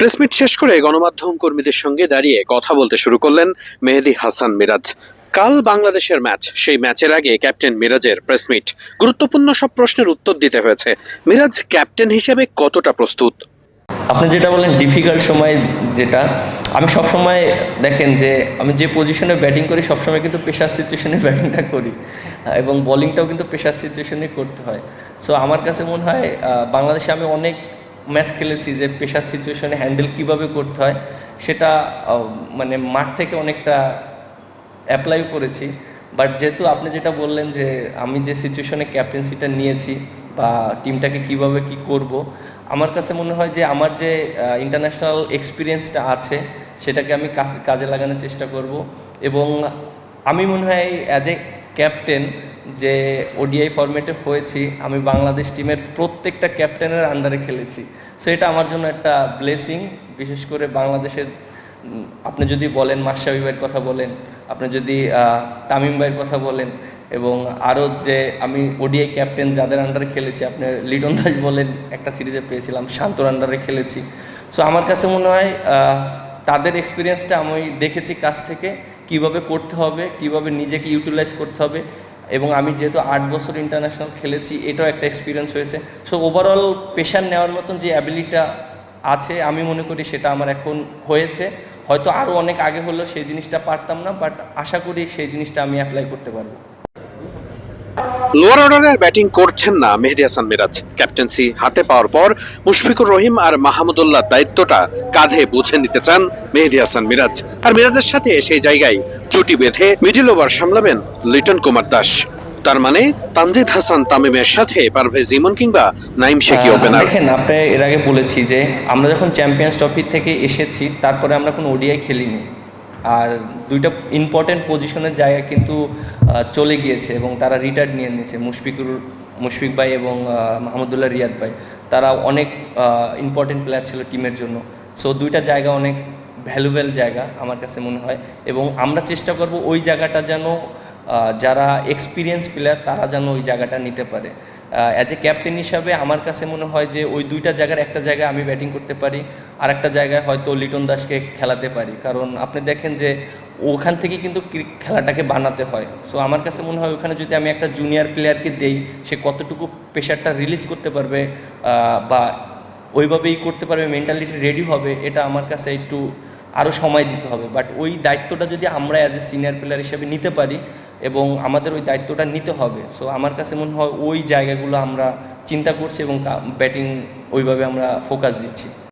Press meet শেষ করে গণমাধ্যম কর্মীদের সঙ্গে দাঁড়িয়ে কথা বলতে শুরু করলেন মেহেদি হাসান মিরাজ। কাল বাংলাদেশের ম্যাচ, সেই ম্যাচের আগে ক্যাপ্টেন মিরাজের প্রেসমিট গুরুত্বপূর্ণ সব প্রশ্নের উত্তর দিতে হয়েছে। মিরাজ, ক্যাপ্টেন হিসেবে কতটা প্রস্তুত? আপনি যেটা বলেন ডিফিকাল্ট সময় যেটা, আমি সব সময় দেখেন যে আমি যে পজিশনে ব্যাটিং করি, সবসময় কিন্তু পেশার সিচুয়েশনে ব্যাটিংটা করি। এবং বলিংটাও কিন্তু পেশার সিচুয়েশনে করতে হয়। সো আমার কাছে মনে হয় বাংলাদেশে আমি অনেক ম্যাচ খেলেছি, যে পেশার সিচুয়েশনে হ্যান্ডেল কীভাবে করতে হয়, সেটা মানে মাঠ থেকে অনেকটা অ্যাপ্লাইও করেছি। বাট যেহেতু আপনি যেটা বললেন যে আমি যে সিচুয়েশনে ক্যাপ্টেন্সিটা নিয়েছি বা টিমটাকে কীভাবে কি করব, আমার কাছে মনে হয় যে আমার যে ইন্টারন্যাশনাল এক্সপিরিয়েন্সটা আছে, সেটাকে আমি কাজ- লাগানোর চেষ্টা করব। এবং আমি মনে হয় অ্যাজ এ ক্যাপ্টেন যে ওডিআই ফরম্যাটে হয়েছি, আমি বাংলাদেশ টিমের প্রত্যেকটা ক্যাপ্টেনের আন্ডারে খেলেছি। সো এটা আমার জন্য একটা ব্লেসিং বিশেষ করে বাংলাদেশের আপনি যদি বলেন মাসাবি ভাইয়ের কথা বলেন, আপনি যদি তামিম ভাইয়ের কথা বলেন, এবং আরও যে আমি ওডিআই ক্যাপ্টেন যাদের আন্ডারে খেলেছি, আপনি লিটন দাস বলেন, একটা সিরিজে পেয়েছিলাম, শান্তর আন্ডারে খেলেছি। সো আমার কাছে মনে হয় তাদের এক্সপিরিয়েন্সটা আমি দেখেছি কাছ থেকে, কীভাবে করতে হবে, কীভাবে নিজেকে ইউটিলাইজ করতে হবে এবং আমি যেহেতু আট বছর ইন্টারন্যাশনাল খেলেছি, এটাও একটা এক্সপিরিয়েন্স হয়েছে। সো ওভারঅল পেশার নেওয়ার মতন যে অ্যাবিলিটিটা আছে, আমি মনে করি সেটা আমার এখন হয়েছে। হয়তো আরও অনেক আগে হলো সেই জিনিসটা পারতাম না বাট আশা করি সেই জিনিসটা আমি অ্যাপ্লাই করতে পারব। লোয়ার অর্ডারের ব্যাটিং করছেন না মেহেদি হাসান মিরাজ। ক্যাপ্টেন্সি হাতে পাওয়ার পর মুশফিকুর রহিম আর মাহমুদুল্লাহ দায়িত্বটা কাঁধে বুঝে নিতে চান মেহেদি হাসান মিরাজ। আর মিরাজের সাথে সেই জায়গায় জুটি বেঁধে মিডিল ওভার সামলাবেন লিটন কুমার দাস। তার মানে তানজিদ হাসান তামিমের সাথে পারভেজ ইমন কিংবা নাইম আহ, ওপেনার দেখেন আপনি এর আগে বলেছি যে আমরা যখন চ্যাম্পিয়ন্স ট্রফি থেকে এসেছি তারপরে আমরা কোনো ওডিআই খেলিনি। আর দুইটা ইম্পর্টেন্ট পজিশনের জায়গা কিন্তু চলে গিয়েছে এবং তারা রিটায়ার্ড নিয়ে নিয়েছে। মুশফিকুর, মুশফিক ভাই এবং মাহমুদুল্লাহ রিয়াদ ভাই। তারা অনেক ইম্পর্টেন্ট প্লেয়ার ছিল টিমের জন্য। সো দুইটা জায়গা অনেক ভ্যালুয়েবল জায়গা আমার কাছে মনে হয়। এবং আমরা চেষ্টা করব ওই জায়গাটা যেন যারা এক্সপিরিয়েন্স প্লেয়ার তারা যেন ওই জায়গাটা নিতে পারে। অ্যাজ এ ক্যাপ্টেন হিসাবে আমার কাছে মনে হয় যে ওই দুইটা জায়গার একটা জায়গায় আমি ব্যাটিং করতে পারি। আর একটা জায়গায় হয়তো লিটন দাসকে খেলাতে পারি। কারণ আপনি দেখেন যে ওখান থেকে কিন্তু খেলাটাকে বানাতে হয়। সো আমার কাছে মনে হয় ওখানে যদি আমি একটা জুনিয়র প্লেয়ারকে দেই, সে কতটুকু প্রেশারটা রিলিজ করতে পারবে বা ওইভাবেই করতে পারবে মেন্টালিটি রেডি হবে, এটা আমার কাছে একটু আরও সময় দিতে হবে। বাট ওই দায়িত্বটা যদি আমরা অ্যাজ এ সিনিয়র প্লেয়ার হিসেবে নিতে পারি এবং আমাদের ওই দায়িত্বটা নিতে হবে সো আমার কাছে মনে হয় ওই জায়গাগুলো আমরা চিন্তা করছি এবং ব্যাটিং ওইভাবে আমরা ফোকাস দিচ্ছি।